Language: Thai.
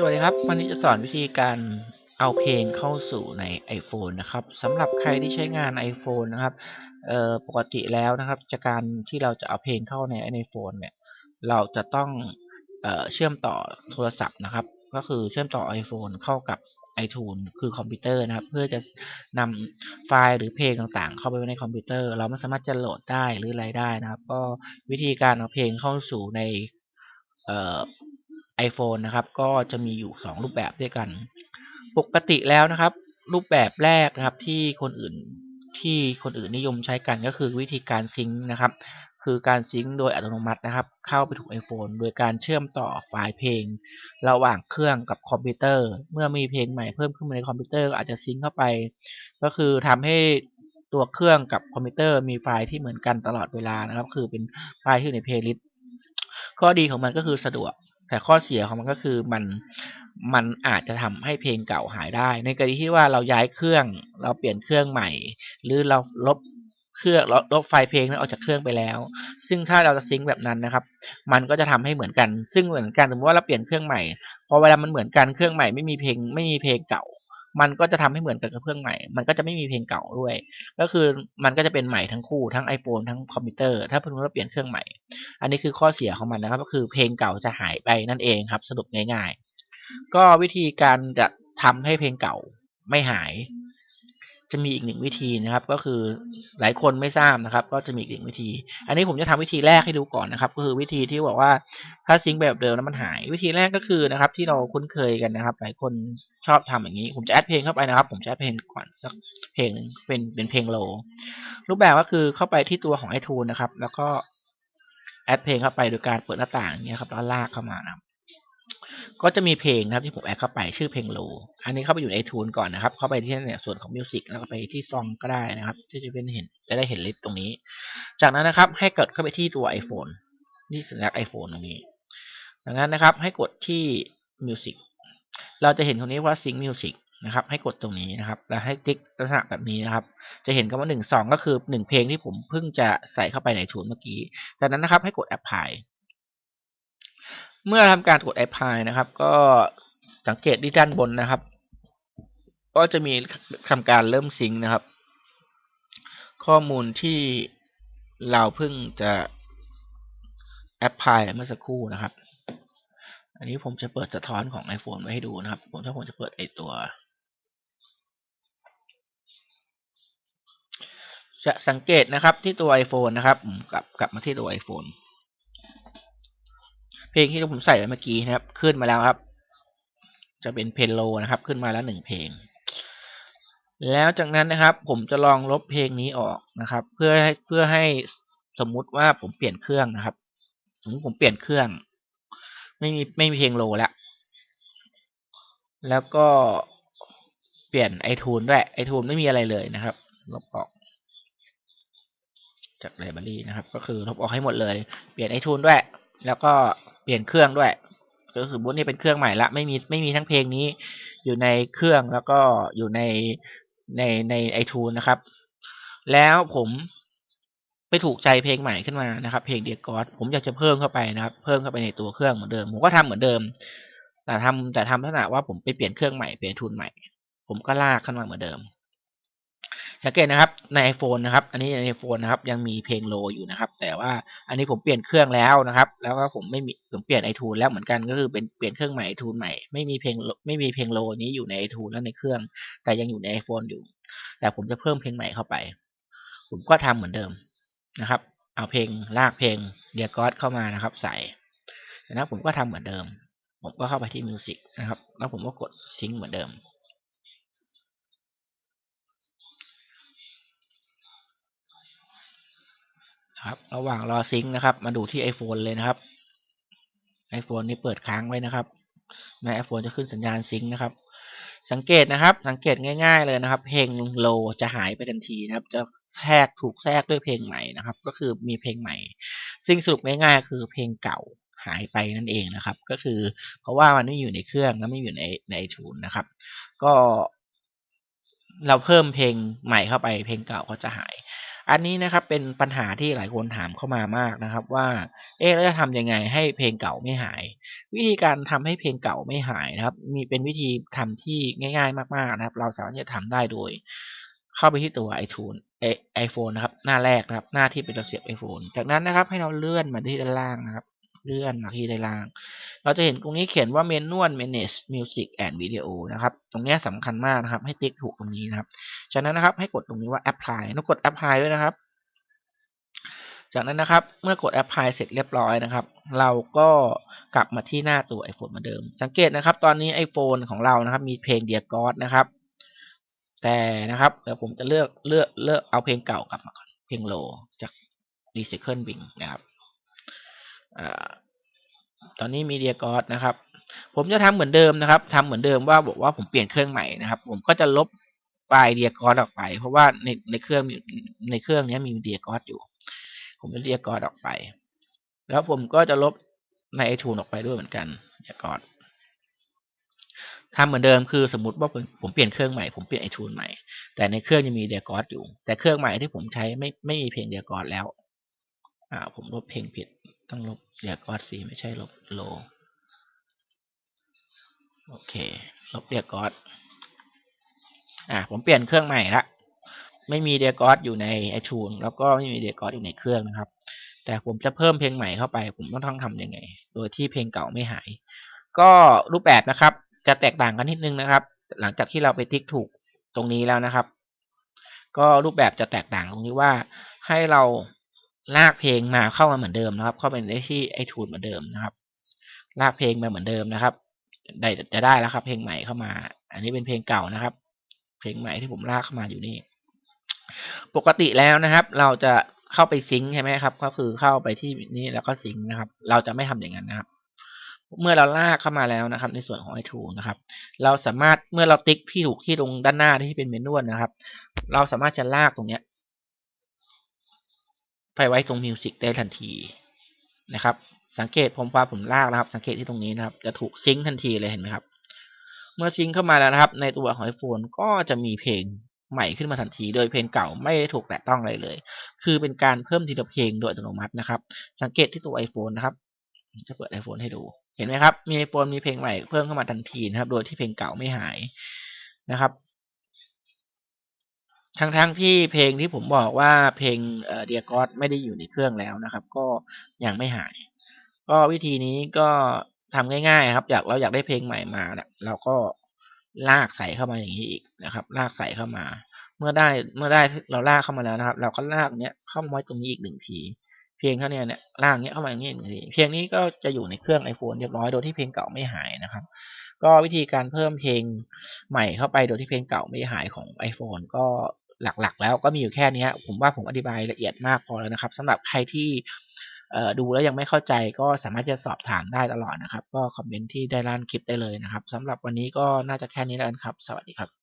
สวัสดีครับ วันนี้จะสอนวิธีการเอาเพลงเข้าสู่ใน iPhone นะครับสำหรับใครที่ใช้งาน iPhone นะครับปกติแล้วนะครับจากการที่เราจะเอาเพลงเข้าใน iPhone เนี่ยเราจะต้องเออเชื่อมต่อโทรศัพท์นะครับ ก็คือเชื่อมต่อ iPhone เข้ากับ iTunes คือคอมพิวเตอร์นะครับ เพื่อจะนำไฟล์หรือเพลงต่างๆ เข้าไปไว้ในคอมพิวเตอร์ เราไม่สามารถจะโหลดได้หรืออะไรได้นะครับ ก็วิธีการเอาเพลงเข้าสู่ใน iPhone นะครับ ก็จะมีอยู่ 2 รูปแบบด้วยกัน ปกติแล้วนะครับ รูปแบบแรกนะครับที่คนอื่นที่คนอื่นนิยมใช้กันก็คือวิธีการซิงค์นะครับ คือการซิงค์โดยอัตโนมัตินะครับ เข้าไปถูก iPhone โดยการเชื่อมต่อไฟล์เพลง ระหว่างเครื่องกับคอมพิวเตอร์ เมื่อมีเพลงใหม่เพิ่มขึ้นมาในคอมพิวเตอร์ก็อาจจะซิงค์เข้าไป ก็คือทำให้ตัวเครื่องกับคอมพิวเตอร์มีไฟล์ที่เหมือนกันตลอดเวลานะครับ คือเป็นไฟล์ที่อยู่ในเพลย์ลิสต์ข้อดีของมันก็คือสะดวก แต่ข้อเสียของมันก็คือมันมันอาจจะทำให้เพลงเก่าหายได้ ในกรณีที่ว่าเราย้ายเครื่องเราเปลี่ยนเครื่องใหม่ หรือเราลบเครื่องลบลบไฟล์เพลงนั้นออกจากเครื่องไปแล้ว ซึ่งถ้าเราจะซิงค์แบบนั้นนะครับ มันก็จะทำให้เหมือนกัน ซึ่งเหมือนกันสมมติว่าเราเปลี่ยนเครื่องใหม่ พอเวลามันเหมือนกันเครื่องใหม่ไม่มีเพลงไม่มีเพลงเก่า มันก็จะทำให้เหมือนกันกับเครื่องใหม่ มันก็จะไม่มีเพลงเก่าด้วย ก็คือมันก็จะเป็นใหม่ทั้งคู่ทั้ง iPhone ทั้งคอมพิวเตอร์ ถ้าเพิ่งเราเปลี่ยนเครื่องใหม่ อันนี้คือข้อเสียของมันนะครับ ก็คือเพลงเก่าจะหายไปนั่นเองครับ สรุปง่ายๆ ก็วิธีการจะทำให้เพลงเก่าไม่หาย จะมีอีกหนึ่งวิธีนะครับ ก็คือหลายคนไม่ทราบนะครับ ก็จะมีอีกหนึ่งวิธี อันนี้ผมจะทำวิธีแรกให้ดูก่อนนะครับ ก็คือวิธีที่บอกว่าถ้าซิงค์แบบเดิมแล้วมันหาย วิธีแรกก็คือนะครับ ที่เราคุ้นเคยกันนะครับ หลายคนชอบทำอย่างนี้ ผมจะแอดเพลงเข้าไปนะครับ ผมจะแอดเพลงก่อนสักเพลงหนึ่งเป็นเป็นเพลงโลรูปแบบก็คือเข้าไปที่ตัวของ iTunes นะครับ แล้วก็แอดเพลงเข้าไปโดยการเปิดหน้าต่างอย่างเงี้ยครับแล้วลากเข้ามานะครับ ก็จะมีเพลงนะครับที่ผมแอดเข้าไปชื่อเพลงโล อันนี้เข้าไปอยู่ใน iTunes ก่อนนะครับ เข้าไปที่เนี่ยส่วนของมิวสิกแล้วก็ไปที่ซองก็ได้นะครับ ที่จะเป็นเห็นจะได้เห็นลิสต์ตรงนี้ จากนั้นนะครับให้กดเข้าไปที่ตัว iPhone ที่สัญลักษณ์ iPhone ตรงนี้ดังนั้นนะครับให้กดที่ Music เราจะเห็นตรงนี้ว่า Sync Music นะครับ ให้กดตรงนี้นะครับ แล้วให้ติ๊กลักษณะแบบนี้นะครับ จะเห็นคำว่าหนึ่งสองก็คือหนึ่งเพลงที่ผมเพิ่งจะใส่เข้าไปในทูนเมื่อกี้ จากนั้นนะครับให้กด Apply เมื่อทำการกด Apply นะครับ ก็สังเกตที่ด้านบนนะครับ ก็จะมีทำการเริ่มซิงค์นะครับ ข้อมูลที่เราเพิ่งจะ Apply เมื่อสักครู่นะครับ อันนี้ผมจะเปิดสะท้อนของ iPhone ไว้ให้ดูนะครับ ผมถ้าผมจะเปิดไอตัวจะสังเกตนะครับที่ตัว iPhone นะครับกลับกลับมาที่ตัว iPhone ลงที่ผมใส่ไว้เมื่อกี้นะครับ ขึ้นมาแล้วครับ จะเป็นเพลงโลนะครับ ขึ้นมาแล้วหนึ่งเพลง แล้วจากนั้นนะครับ ผมจะลองลบเพลงนี้ออกนะครับ เพื่อให้เพื่อให้สมมุติว่าผมเปลี่ยนเครื่องนะครับ สมมติผมเปลี่ยนเครื่อง ไม่มีไม่มีเพลงโลแล้วแล้วก็เปลี่ยนไอทูนด้วยไอทูนไม่มีอะไรเลยนะครับ ลบออก จากไลบรารีนะครับ ก็คือลบออกให้หมดเลย เปลี่ยนไอทูนด้วย แล้วก็ ปลี่ยนเครื่องด้วย ก็คือบุ๊นี่เป็นเครื่องใหม่ละไม่มีไม่มีทั้งเพลงนี้ อยู่ในเครื่องแล้วก็อยู่ในในในไอทูนนะครับ แล้วผมไปถูกใจเพลงใหม่ขึ้นมานะครับ เพลงเดียกอสผมอยากจะเพิ่มเข้าไปนะครับ เพิ่มเข้าไปในตัวเครื่องเหมือนเดิม ผมก็ทำเหมือนเดิม แต่ทำแต่ทำลักษณะว่าผมไปเปลี่ยนเครื่องใหม่เปลี่ยนทูนใหม่ ผมก็ลากขึ้นมาเหมือนเดิม สังเกตนะครับใน iPhone นะครับ อันนี้ใน iPhone นะครับ ยังมีเพลงโลอยู่นะครับ แต่ว่าอันนี้ผมเปลี่ยนเครื่องแล้วนะครับ แล้วก็ผมไม่มีผมเปลี่ยนไอทูนแล้วเหมือนกันก็คือเป็นเปลี่ยนเครื่องใหม่ไอทูนใหม่ไม่มีเพลงไม่มีเพลงโลนี้อยู่ในไอทูนแล้วในเครื่อง แต่ยังอยู่ใน iPhone อยู่ แต่ผมจะเพิ่มเพลงใหม่เข้าไป ผมก็ทำเหมือนเดิมนะครับ เอาเพลงลากเพลงเดียกอสเข้ามานะครับ ใส่นั้นผมก็ทำเหมือนเดิม ผมก็เข้าไปที่มิวสิกนะครับ แล้วผมก็กดซิงค์เหมือนเดิม ครับระหว่างรอซิงค์นะครับ มาดูที่ iPhone เลยนะครับ iPhone นี่เปิดค้างไว้นะครับใน iPhone จะขึ้นสัญญาณซิงค์นะครับ สังเกตนะครับ สังเกตง่ายๆเลยนะครับ เพลงโลจะหายไปทันทีนะครับ จะแทรกถูกแทรกด้วยเพลงใหม่นะครับ ก็คือมีเพลงใหม่ ซึ่งสรุปง่ายๆ คือเพลงเก่าหายไปนั่นเองนะครับ ก็คือเพราะว่ามันไม่อยู่ในเครื่องและไม่อยู่ในในไอทูนนะครับ ก็ เราเพิ่มเพลงใหม่เข้าไป เพลงเก่าก็จะหาย อันนี้นะครับเป็นปัญหาที่หลายคนถามเข้ามามากนะครับว่าเอ๊ะเราจะทำยังไงให้เพลงเก่าไม่หาย วิธีการทำให้เพลงเก่าไม่หายนะครับ มีเป็นวิธีทำที่ง่ายๆ มากๆนะครับ เราสามารถจะทำได้โดย เข้าไปที่ตัว iTunes ไอโฟนนะครับหน้าแรกนะครับหน้าที่เป็นเราเสียบ iPhone จากนั้นนะครับให้เราเลื่อนมาที่ด้านล่างนะครับ เลื่อนมาที่ด้านล่าง เราจะเห็นตรงนี้เขียนว่า Manual Manage Music and Video นะครับ ตรงนี้สำคัญมากนะครับ ให้ติ๊กถูกตรงนี้นะครับจากนั้นนะครับให้กดตรงนี้ว่า Apply ต้องกด Apply ด้วยนะครับ จากนั้นนะครับ เมื่อกด Apply เสร็จเรียบร้อยนะครับ เราก็กลับมาที่หน้าตัว iPhone เหมือนเดิม สังเกตนะครับ ตอนนี้ iPhone ของเรานะครับ มีเพลง Dear God นะครับ แต่นะครับเดี๋ยวผมจะเลือกเลือกเลือกเอาเพลงเก่ากลับมาก่อนเพลงโลจาก Recycle Bing นะครับ ตอนนี้มี Dear God นะครับ ผมจะทำเหมือนเดิมนะครับทำเหมือนเดิมว่าบอกว่าผมเปลี่ยนเครื่องใหม่นะครับ ผมก็จะลบไฟล์ Dear God ออกไป เพราะว่าในในเครื่องในเครื่องนี้มี Dear God อยู่ ผมจะ Dear God ออกไป แล้วผมก็จะลบใน iTunes ออกไปด้วยเหมือนกัน Dear God ทำเหมือนเดิมคือสมมติว่าผมผมเปลี่ยนเครื่องใหม่ผมเปลี่ยนไอทูนใหม่ แต่ในเครื่องยังมีเดียกอสอยู่ แต่เครื่องใหม่ที่ผมใช้ไม่ไม่มีเพลงเดียกอสแล้ว อ่า ผมลบเพลงผิด ต้องลบเดียกอสสีไม่ใช่ลบโล โอเค ลบเดียกอสอ่าผมเปลี่ยนเครื่องใหม่ละไม่มีเดียกอสอยู่ในไอทูนแล้วก็ไม่มีเดียกอสอยู่ในเครื่องนะครับ แต่ผมจะเพิ่มเพลงใหม่เข้าไป ผมต้องต้องทำยังไง โดยที่เพลงเก่าไม่หาย ก็รูปแบบนะครับ จะแตกต่างกันนิดนึงนะครับ หลังจากที่เราไปติ๊กถูกตรงนี้แล้วนะครับ ก็รูปแบบจะแตกต่างตรงที่ว่าให้เรา ลากเพลงมาเข้ามาเหมือนเดิมนะครับ เข้าไปในที่ไอทูนเหมือนเดิมนะครับ ลากเพลงมาเหมือนเดิมนะครับ ได้จะได้แล้วครับ เพลงใหม่เข้ามา อันนี้เป็นเพลงเก่านะครับ เพลงใหม่ที่ผมลากเข้ามาอยู่นี่ ปกติแล้วนะครับ เราจะเข้าไปซิงค์ใช่ไหมครับ ก็คือเข้าไปที่นี้แล้วก็ซิงค์นะครับ เราจะไม่ทำอย่างนั้นนะครับ เมื่อเราลากเข้ามาแล้วนะครับ ในส่วนของ iTunes นะครับ เราสามารถเมื่อเราติ๊กที่ถูกที่ตรงด้านหน้าที่เป็นเมนูนะครับ เราสามารถจะลากตรงเนี้ย ไปไว้ตรงมิวสิกได้ทันทีนะครับ สังเกตผมพาผมลากนะครับ สังเกตที่ตรงนี้นะครับ จะถูกซิงค์ทันทีเลยเห็นไหมครับ เมื่อซิงค์เข้ามาแล้วนะครับ ในตัวของ iPhone ก็จะมีเพลงใหม่ขึ้นมาทันที โดยเพลงเก่าไม่ได้ถูกแตะต้องอะไรเลย คือเป็นการเพิ่มทีละเพลงโดยอัตโนมัตินะครับ สังเกตที่ตัว iPhone นะครับ จะเปิด iPhone ให้ดู เห็นไหมครับ มี iPhone มีเพลงใหม่เพิ่มเข้ามาทันทีนะครับ โดยที่เพลงเก่าไม่หายนะครับ ทั้งๆทที่เพลงที่ผมบอกว่าเพลงเดียกอสไม่ได้อยู่ในเครื่องแล้วนะครับ ก็ยังไม่หาย ก็วิธีนี้ก็ทำง่ายๆครับ อยากเราอยากได้เพลงใหม่มาเนี่ยเราก็ลากใส่เข้ามาอย่างนี้อีกนะครับ ลากใส่เข้ามา เมื่อได้เมื่อได้เราลากเข้ามาแล้วนะครับ เราก็ลากเนี้ยเข้ามาไว้ตรงนี้อีกหนึ่งที เพลงเท่านี้เนี่ยลากเนี้ยเข้ามาอย่างนี้หนึ่งทีเพลงนี้ก็จะอยู่ในเครื่อง iPhone เรียบร้อยโดยที่เพลงเก่าไม่หายนะครับ ก็วิธีการเพิ่มเพลงใหม่เข้าไปโดยที่เพลงเก่าไม่หายของ iPhone ก็ หลักๆ แล้วก็มีอยู่แค่นี้ผมว่าผมอธิบายละเอียดมากพอแล้วนะครับสำหรับใครที่ดูแล้วยังไม่เข้าใจก็สามารถจะสอบถามได้ตลอดนะครับ ก็คอมเมนต์ที่ได้ร้านคลิปได้เลยนะครับสำหรับวันนี้ก็น่าจะแค่นี้แล้วครับ สวัสดีครับ